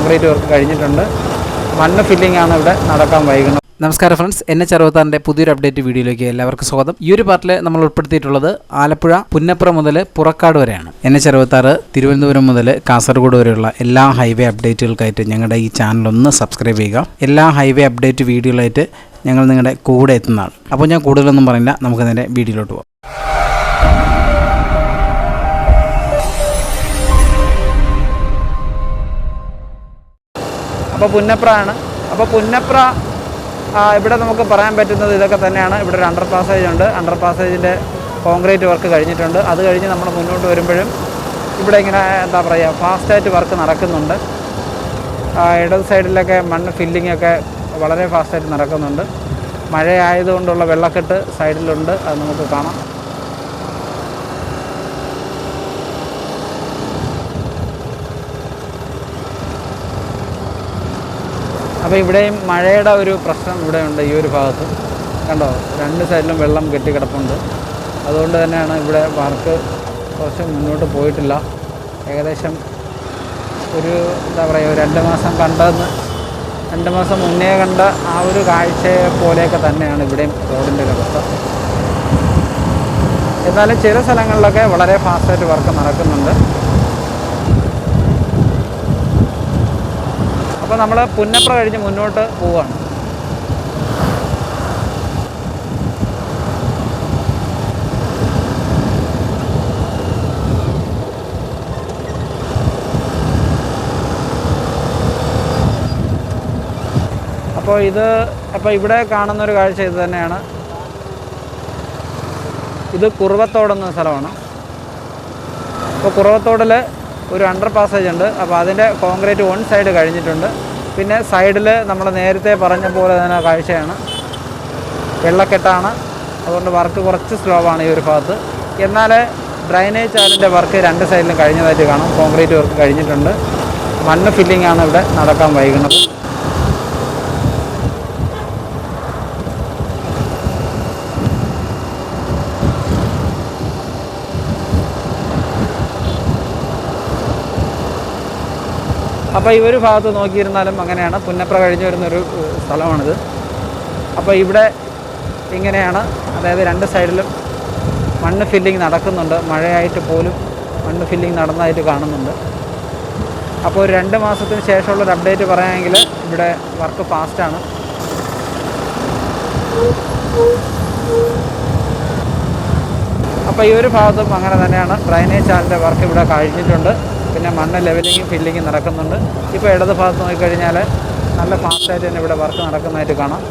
Concrete work കഴിഞ്ഞിട്ടുണ്ട്. മണ്ണ് filling ആണ് ഇവിടെ നടക്കാൻ വൈകുന്നത്. നമസ്കാരം ഫ്രണ്ട്സ് എൻ എച്ച് അറുപത്താറിന്റെ പുതിയൊരു അപ്ഡേറ്റ് വീഡിയോയിലേക്ക് എല്ലാവർക്കും സ്വാഗതം. ഈ ഒരു പാർട്ടിൽ നമ്മൾ ഉൾപ്പെടുത്തിയിട്ടുള്ളത് ആലപ്പുഴ പുന്നപ്പുറം മുതൽ പുറക്കാട് വരെയാണ്. എൻ എച്ച് അറുപത്താറ് തിരുവനന്തപുരം മുതൽ കാസർഗോഡ് വരെയുള്ള എല്ലാ ഹൈവേ അപ്ഡേറ്റുകൾക്കായിട്ട് ഞങ്ങളുടെ ഈ ചാനൽ ഒന്ന് സബ്സ്ക്രൈബ് ചെയ്യുക. എല്ലാ ഹൈവേ അപ്ഡേറ്റ് വീഡിയോകളായിട്ട് ഞങ്ങൾ നിങ്ങളുടെ കൂടെ എത്തുന്നതാണ്. അപ്പോൾ ഞാൻ കൂടുതലൊന്നും പറയില്ല നമുക്ക് നേരെ വീഡിയോയിലോട്ട് പോകാം. അപ്പോൾ പുന്നപ്ര ആണ് അപ്പോൾ പുന്നപ്ര ഇവിടെ നമുക്ക് പറയാൻ പറ്റുന്നത് ഇതൊക്കെ തന്നെയാണ്. ഇവിടെ ഒരു അണ്ടർ പാസേജ് ഉണ്ട്. അണ്ടർ പാസേജിന്റെ കോൺക്രീറ്റ് വർക്ക് കഴിഞ്ഞിട്ടുണ്ട്. അത് കഴിഞ്ഞ് നമ്മൾ മുന്നോട്ട് വരുമ്പോഴും ഇവിടെ ഇങ്ങനെ എന്താ പറയുക ഫാസ്റ്റായിട്ട് വർക്ക് നടക്കുന്നുണ്ട്. ഇടത് സൈഡിലൊക്കെ മണ്ണ് ഫില്ലിംഗ് ഒക്കെ വളരെ ഫാസ്റ്റായിട്ട് നടക്കുന്നുണ്ട്. മഴയായതുകൊണ്ടുള്ള വെള്ളക്കെട്ട് സൈഡിലുണ്ട് അത് നമുക്ക് കാണാം. അപ്പോൾ ഇവിടെയും മഴയുടെ ഒരു പ്രശ്നം ഇവിടെ ഉണ്ട് ഈ ഒരു ഭാഗത്ത്. കണ്ടോ? രണ്ട് സൈഡിലും വെള്ളം കെട്ടിക്കിടപ്പുണ്ട് അതുകൊണ്ട് തന്നെയാണ് ഇവിടെ വർക്ക് കുറച്ച് മുന്നോട്ട് പോയിട്ടില്ല. ഏകദേശം ഒരു എന്താ പറയുക രണ്ട് മാസം കണ്ടെന്ന് രണ്ട് മാസം മുന്നേ കണ്ട ആ ഒരു കാഴ്ചയെ പോലെയൊക്കെ തന്നെയാണ് ഇവിടെയും റോഡിന്റെ ഒരു അവസ്ഥ. എന്നാലും ചില സ്ഥലങ്ങളിലൊക്കെ വളരെ ഫാസ്റ്റായിട്ട് വർക്ക് നടക്കുന്നുണ്ട്. അപ്പോൾ നമ്മൾ പുന്നപ്ര കഴിഞ്ഞ് മുന്നോട്ട് പോവുകയാണ് അപ്പോൾ ഇത് അപ്പോൾ ഇവിടെ കാണുന്ന ഒരു കാഴ്ച ഇത് തന്നെയാണ്. ഇത് കുറുവത്തോടെന്ന സ്ഥലമാണ്. അപ്പോൾ കുറവത്തോടിൽ ഒരു അണ്ടർ പാസേജ് ഉണ്ട്. അപ്പോൾ അതിന്റെ കോൺക്രീറ്റ് വൺ സൈഡ് കഴിഞ്ഞിട്ടുണ്ട്. പിന്നെ സൈഡിൽ നമ്മൾ നേരത്തെ പറഞ്ഞ പോലെ തന്നെ കാഴ്ചയാണ്. വെള്ളക്കെട്ടാണ്. അതുകൊണ്ട് വർക്ക് കുറച്ച് സ്ലോ ആണ് ഈ ഒരു ഭാഗത്ത്. എന്നാൽ ഡ്രൈനേജ് ചാലിന്റെ വർക്ക് രണ്ട് സൈഡിലും കഴിഞ്ഞതായിട്ട് കാണാം. കോൺക്രീറ്റ് വർക്ക് കഴിഞ്ഞിട്ടുണ്ട്. മണ്ണ് ഫില്ലിംഗ് ആണ് ഇവിടെ നടക്കാൻ വൈകുന്നത്. അപ്പോൾ ഈ ഒരു ഭാഗത്ത് നോക്കിയിരുന്നാലും അങ്ങനെയാണ്. പുന്നപ്ര കഴിഞ്ഞു വരുന്നൊരു സ്ഥലമാണിത്. അപ്പോൾ ഇവിടെ ഇങ്ങനെയാണ് അതായത് രണ്ട് സൈഡിലും മണ്ണ് ഫില്ലിംഗ് നടക്കുന്നുണ്ട്. മഴയായിട്ട് പോലും മണ്ണ് ഫില്ലിംഗ് നടന്നതായിട്ട് കാണുന്നുണ്ട്. അപ്പോൾ ഒരു രണ്ട് മാസത്തിന് ശേഷമുള്ള ഒരു അപ്ഡേറ്റ് പറയുകയാണെങ്കിൽ ഇവിടെ വർക്ക് ഫാസ്റ്റാണ്. അപ്പോൾ ഈ ഒരു ഭാഗത്തും അങ്ങനെ തന്നെയാണ്. ഡ്രൈനേജ് ചാലിന്റെ വർക്ക് ഇവിടെ കഴിഞ്ഞിട്ടുണ്ട്. പിന്നെ മണ്ണ് ലെവലിങ്ങും ഫില്ലിങ്ങും നടക്കുന്നുണ്ട്. ഇപ്പോൾ ഇടത് ഭാഗത്ത് നോക്കിക്കഴിഞ്ഞാൽ നല്ല ഫാസ്റ്റായിട്ട് തന്നെ ഇവിടെ വർക്ക് നടക്കുന്നതായിട്ട് കാണാം.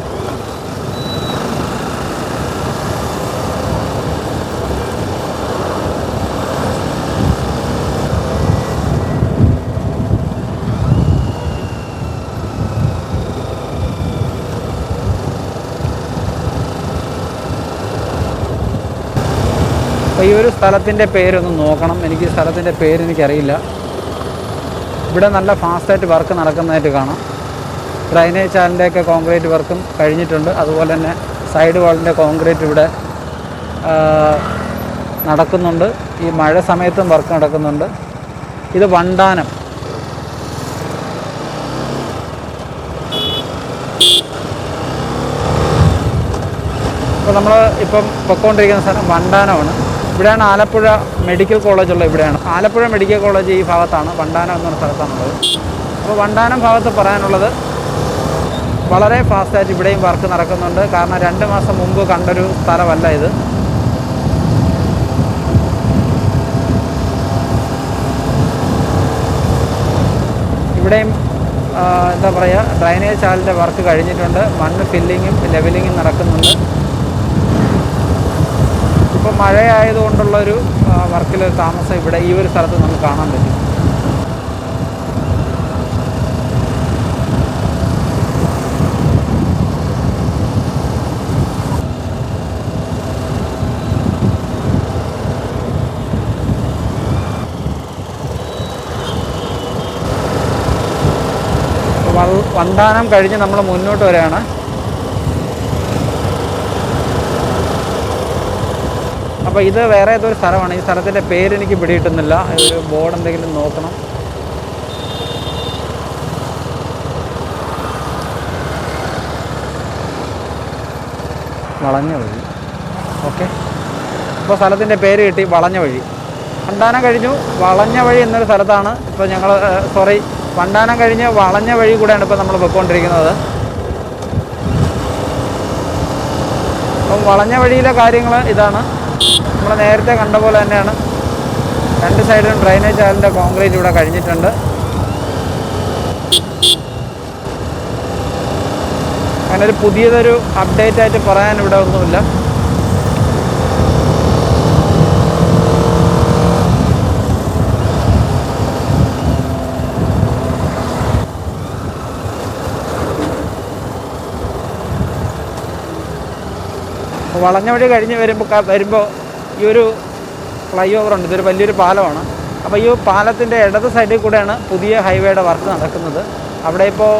സ്ഥലത്തിന്റെ പേരൊന്ന് നോക്കണം. എനിക്ക് സ്ഥലത്തിന്റെ പേര് എനിക്കറിയില്ല. ഇവിടെ നല്ല ഫാസ്റ്റായിട്ട് വർക്ക് നടക്കുന്നതായിട്ട് കാണാം. ഡ്രൈനേജ് ചാലിന്റെയൊക്കെ കോൺക്രീറ്റ് വർക്കും കഴിഞ്ഞിട്ടുണ്ട്. അതുപോലെ തന്നെ സൈഡ് വാളിന്റെ കോൺക്രീറ്റ് ഇവിടെ നടക്കുന്നുണ്ട്. ഈ മഴ സമയത്തും വർക്ക് നടക്കുന്നുണ്ട്. ഇത് വണ്ടാനം. അപ്പോൾ നമ്മൾ ഇപ്പം പൊക്കോണ്ടിരിക്കുന്ന സ്ഥലം വണ്ടാനമാണ്. ഇവിടെയാണ് ആലപ്പുഴ മെഡിക്കൽ കോളേജ് ഉള്ളത്. ഇവിടെയാണ്. ആലപ്പുഴ മെഡിക്കൽ കോളേജ് ഈ ഭാഗത്താണ്. വണ്ടാനം എന്ന് പറഞ്ഞ സ്ഥലത്താണുള്ളത്. അപ്പോൾ വണ്ടാനം ഭാഗത്ത് പറയാനുള്ളത് വളരെ ഫാസ്റ്റായിട്ട് ഇവിടെയും വർക്ക് നടക്കുന്നുണ്ട്. കാരണം രണ്ട് മാസം മുമ്പ് കണ്ടൊരു സ്ഥലമല്ല ഇത്. ഇവിടെയും എന്താ പറയുക ഡ്രൈനേജ് ചാലിന്റെ വർക്ക് കഴിഞ്ഞിട്ടുണ്ട്. മണ്ണ് ഫില്ലിങ്ങും ലെവലിങ്ങും നടക്കുന്നുണ്ട്. ഇപ്പോൾ മഴയായതുകൊണ്ടുള്ളൊരു വർക്കിലെ താമസം ഇവിടെ ഈ ഒരു സ്ഥലത്ത് നമുക്ക് കാണാൻ പറ്റും. വന്താനം കഴിഞ്ഞ് നമ്മൾ മുന്നോട്ട് വരികയാണ്. അപ്പോൾ ഇത് വേറെ ഏതൊരു സ്ഥലമാണ്. ഈ സ്ഥലത്തിന്റെ പേര് എനിക്ക് പിടികിട്ടുന്നില്ല. ഒരു ബോർഡ് എന്തെങ്കിലും നോക്കണം. വളഞ്ഞ വഴി. ഓക്കെ. ഇപ്പോൾ സ്ഥലത്തിന്റെ പേര് കിട്ടി വളഞ്ഞ വഴി. വണ്ടാനം കഴിഞ്ഞു. വളഞ്ഞ വഴി എന്നൊരു സ്ഥലത്താണ്. ഇപ്പോൾ ഞങ്ങൾ സോറി വണ്ടാനം കഴിഞ്ഞ് വളഞ്ഞ വഴി കൂടെയാണ് ഇപ്പോൾ നമ്മൾ പോയിക്കൊണ്ടിരിക്കുന്നത്. അപ്പം വളഞ്ഞ വഴിയിലെ കാര്യങ്ങൾ ഇതാണ്. നമ്മൾ നേരത്തെ കണ്ട പോലെ തന്നെയാണ്. രണ്ട് സൈഡിലും ഡ്രൈനേജ് ആലിന്റെ കോൺക്രീറ്റ് ഇവിടെ കഴിഞ്ഞിട്ടുണ്ട്. അങ്ങനെ ഒരു പുതിയതൊരു അപ്ഡേറ്റ് ആയിട്ട് പറയാൻ ഇവിടെ ഒന്നുമില്ല. വളഞ്ഞ വഴി കഴിഞ്ഞ് വരുമ്പോൾ വരുമ്പോൾ ഈ ഒരു ഫ്ലൈ ഓവർ ഉണ്ട്. ഇതൊരു വലിയൊരു പാലമാണ്. അപ്പോൾ ഈ പാലത്തിന്റെ ഇടത് സൈഡിൽ കൂടെയാണ് പുതിയ ഹൈവേയുടെ വർക്ക് നടക്കുന്നത്. അവിടെ ഇപ്പോൾ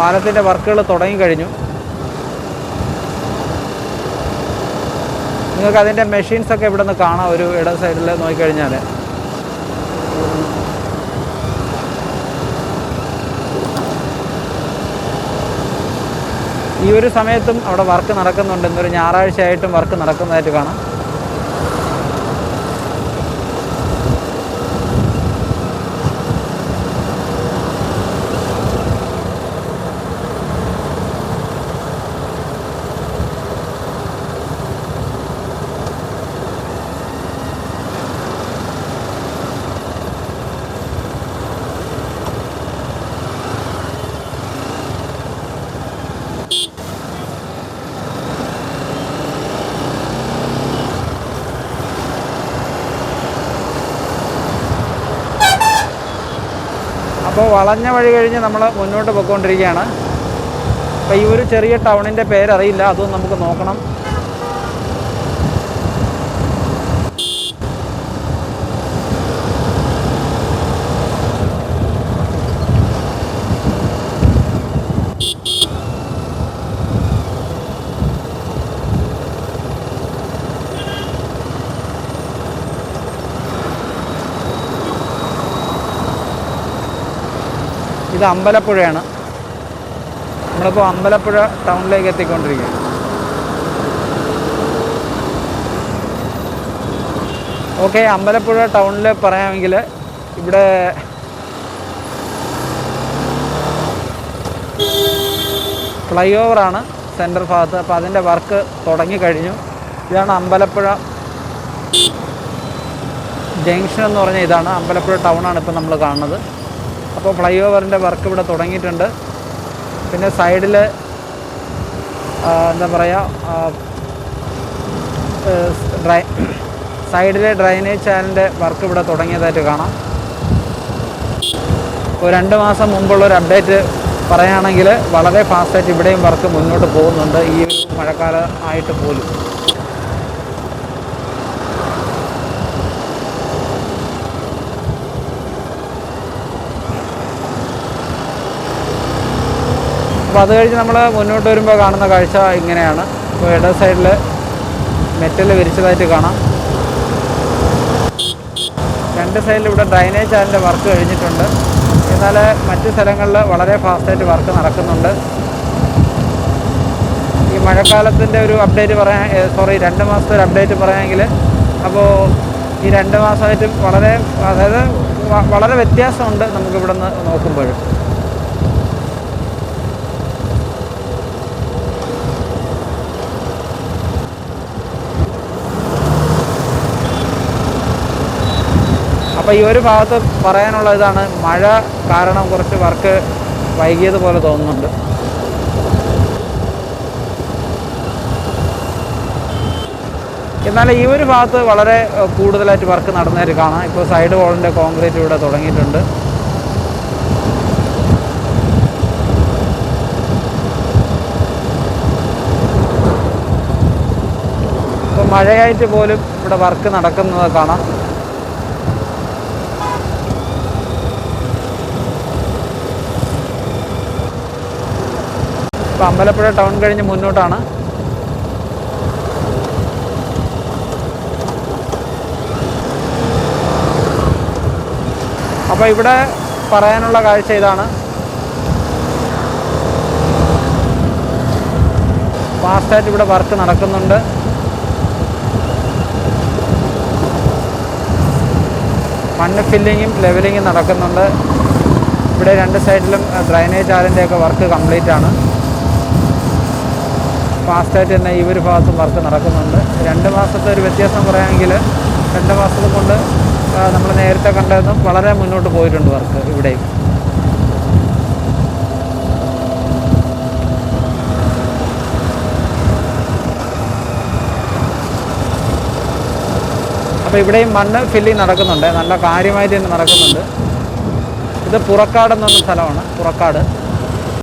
പാലത്തിന്റെ വർക്കുകൾ തുടങ്ങിക്കഴിഞ്ഞു. നിങ്ങൾക്ക് അതിന്റെ മെഷീൻസൊക്കെ ഇവിടെ നിന്ന് കാണാം. ഒരു ഇടത് സൈഡിൽ നോക്കിക്കഴിഞ്ഞാൽ ഈ ഒരു സമയത്തും അവിടെ വർക്ക് നടക്കുന്നുണ്ട്. ഇന്നൊരു ഞായറാഴ്ചയായിട്ടും വർക്ക് നടക്കുന്നതായിട്ട് കാണാം അപ്പോൾ വളഞ്ഞ വഴി കഴിഞ്ഞ് നമ്മൾ മുന്നോട്ട് പോയിക്കൊണ്ടിരിക്കുകയാണ് അപ്പോൾ ഈ ഒരു ചെറിയ ടൗണിന്റെ പേരറിയില്ല അതും നമുക്ക് നോക്കണം. ഇത് അമ്പലപ്പുഴയാണ്. നമ്മളിപ്പോൾ അമ്പലപ്പുഴ ടൗണിലേക്ക് എത്തിക്കൊണ്ടിരിക്കുക ഓക്കെ അമ്പലപ്പുഴ ടൗണിൽ പറയാമെങ്കിൽ ഇവിടെ ഫ്ലൈ ഓവറാണ് സെന്റർ ഭാഗത്ത്. അപ്പോൾ അതിന്റെ വർക്ക് തുടങ്ങിക്കഴിഞ്ഞു ഇതാണ് അമ്പലപ്പുഴ ജംഗ്ഷൻ എന്ന് പറഞ്ഞാൽ ഇതാണ്. അമ്പലപ്പുഴ ടൗണാണ് ഇപ്പോൾ നമ്മൾ കാണുന്നത്. അപ്പോൾ ഫ്ലൈ ഓവറിന്റെ വർക്ക് ഇവിടെ തുടങ്ങിയിട്ടുണ്ട്. പിന്നെ സൈഡിൽ എന്താ പറയുക ഡ്രൈ സൈഡിലെ ഡ്രൈനേജ് ചാനലിന്റെ വർക്ക് ഇവിടെ തുടങ്ങിയതായിട്ട് കാണാം. ഇപ്പോൾ രണ്ട് മാസം മുമ്പുള്ള ഒരു അപ്ഡേറ്റ് പറയുകയാണെങ്കിൽ വളരെ ഫാസ്റ്റായിട്ട് ഇവിടെയും വർക്ക് മുന്നോട്ട് പോകുന്നുണ്ട്. ഈ ഒരു മഴക്കാലം ആയിട്ട് പോലും. അപ്പോൾ അത് കഴിഞ്ഞ് നമ്മൾ മുന്നോട്ട് വരുമ്പോൾ കാണുന്ന കാഴ്ച ഇങ്ങനെയാണ്. അപ്പോൾ ഇട സൈഡിൽ മെറ്റൽ വിരിച്ചതായിട്ട് കാണാം. രണ്ട് സൈഡിൽ ഇവിടെ ഡ്രൈനേജ് അതിന്റെ വർക്ക് കഴിഞ്ഞിട്ടുണ്ട്. എന്നാൽ മറ്റ് സ്ഥലങ്ങളിൽ വളരെ ഫാസ്റ്റായിട്ട് വർക്ക് നടക്കുന്നുണ്ട്. ഈ മഴക്കാലത്തിന്റെ ഒരു അപ്ഡേറ്റ് പറയാൻ സോറി രണ്ട് മാസത്തെ ഒരു അപ്ഡേറ്റ് പറയാമെങ്കിൽ അപ്പോൾ ഈ രണ്ട് മാസമായിട്ടും വളരെ അതായത് വളരെ വ്യത്യാസമുണ്ട് നമുക്കിവിടെ നിന്ന് നോക്കുമ്പോഴും. അപ്പോൾ ഈ ഒരു ഭാഗത്ത് പറയാനുള്ള ഇതാണ് മഴ കാരണം കുറച്ച് വർക്ക് വൈകിയതുപോലെ തോന്നുന്നുണ്ട്. എന്നാൽ ഈ ഒരു ഭാഗത്ത് വളരെ കൂടുതലായിട്ട് വർക്ക് നടന്നതായിട്ട് കാണാം. ഇപ്പോൾ സൈഡ് വാളിന്റെ കോൺക്രീറ്റ് ഇവിടെ തുടങ്ങിയിട്ടുണ്ട്. ഇപ്പോൾ മഴയായിട്ട് പോലും ഇവിടെ വർക്ക് നടക്കുന്നത് കാണാം. ഇപ്പോൾ അമ്പലപ്പുഴ ടൗൺ കഴിഞ്ഞ് മുന്നോട്ടാണ്. അപ്പോൾ ഇവിടെ പറയാനുള്ള കാഴ്ച ഇതാണ്. ഫാസ്റ്റായിട്ട് ഇവിടെ വർക്ക് നടക്കുന്നുണ്ട്. മണ്ണ് ഫില്ലിങ്ങും ലെവലിങ്ങും നടക്കുന്നുണ്ട്. ഇവിടെ രണ്ട് സൈഡിലും ഡ്രൈനേജ് ആലിന്റെയൊക്കെ വർക്ക് കംപ്ലീറ്റ് ആണ് ഫാസ്റ്റായിട്ട് തന്നെ ഈ ഒരു ഭാഗത്തും വർക്ക് നടക്കുന്നുണ്ട്. രണ്ട് മാസത്തെ ഒരു വ്യത്യാസം പറയുകയാണെങ്കിൽ രണ്ട് മാസം കൊണ്ട് നമ്മൾ നേരത്തെ കണ്ടതെന്നും വളരെ മുന്നോട്ട് പോയിട്ടുണ്ട് വർക്ക് ഇവിടെയും. അപ്പോൾ ഇവിടെയും മണ്ണ് ഫില്ലിങ് നടക്കുന്നുണ്ട്. നല്ല കാര്യമായിട്ട് തന്നെ നടക്കുന്നുണ്ട്. ഇത് പുറക്കാട് എന്നൊരു സ്ഥലമാണ്. പുറക്കാട്.